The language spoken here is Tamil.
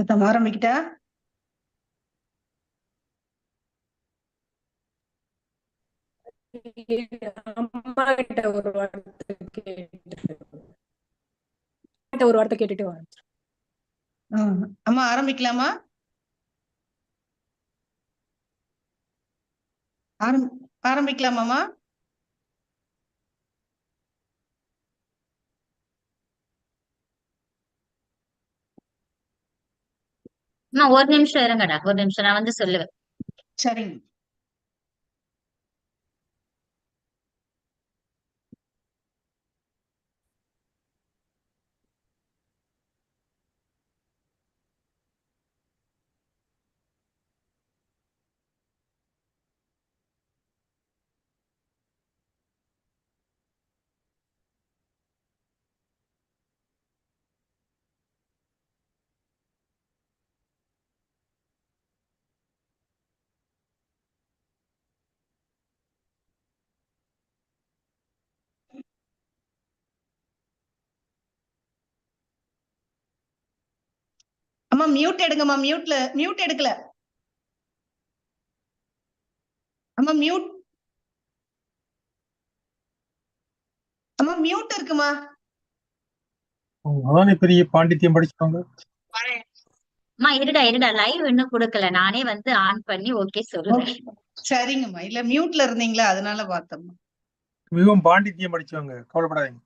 ஆரம்பிக்கலாமா ஆரம்பிக்கிட்டா? அம்மா கிட்ட ஒரு வார்த்தை கேட்டு ஒரு வார்த்தை கேட்டுட்டு அம்மா ஆரம்பிக்கலாமா? ஆரம் ஒரு நிமிஷம் இருங்கடா ஒரு நிமிஷம் நான் வந்து சொல்லுவேன். சரிங்க. அம்மா மியூட் எடுங்கம்மா மியூட்ல மியூட் எடுக்கல. அம்மா மியூட் அம்மா மியூட் இருக்குமா? அதானே பெரிய பாண்டித்யம் படிச்சவங்க. அம்மா இருடா இருடா லைவ் இன்னும் கொடுக்கல. நானே வந்து ஆன் பண்ணி ஓகே சொல்லுவேன் சரிங்கம்மா. இல்ல மியூட்ல இருந்தீங்களா? அதனால பார்த்தோம்மா. மிகவும் பாண்டித்யம் படிச்சவங்க. கவலைப்படாதீங்க.